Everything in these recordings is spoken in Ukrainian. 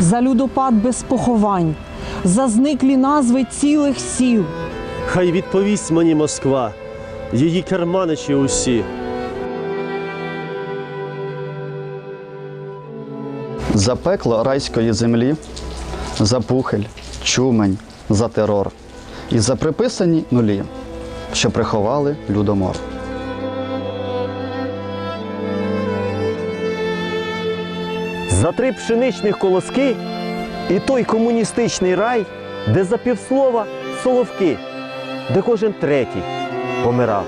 за людопад без поховань, за зниклі назви цілих сіл. Хай відповість мені Москва, її керманичі усі. За пекло райської землі, за пухель, чумень, за терор і за приписані нулі, що приховали людомор. За три пшеничних колоски і той комуністичний рай, де за півслова соловки, де кожен третій помирав.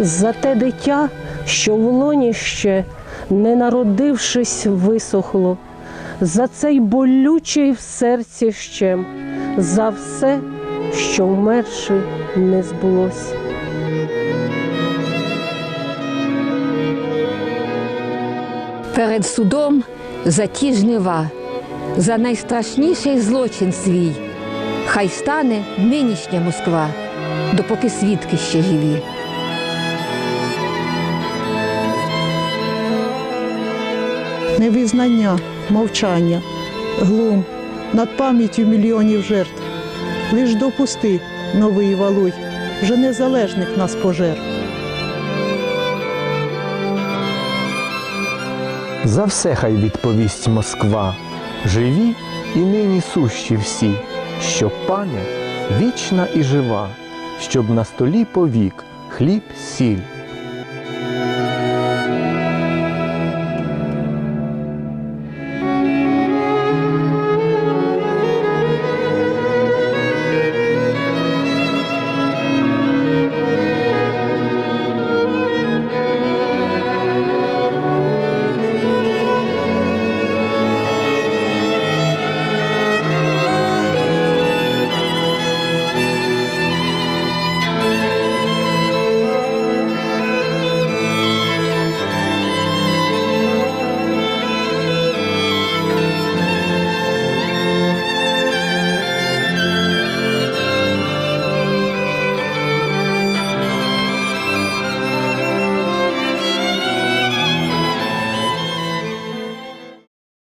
За те дитя, що в лоні ще, не народившись, висохло, за цей болючий в серці щем, за все, що вмерши не збулось. Перед судом за ті жнива, за найстрашніший злочин свій. Хай стане нинішня Москва, допоки свідки ще живі. невизнання, мовчання, глум над пам'яттю мільйонів жертв. Лиш допусти, новий валуй, вже незалежних нас пожер. За все хай відповість Москва, живі і нині сущі всі, щоб пам'ять вічна і жива, щоб на столі повік хліб, сіль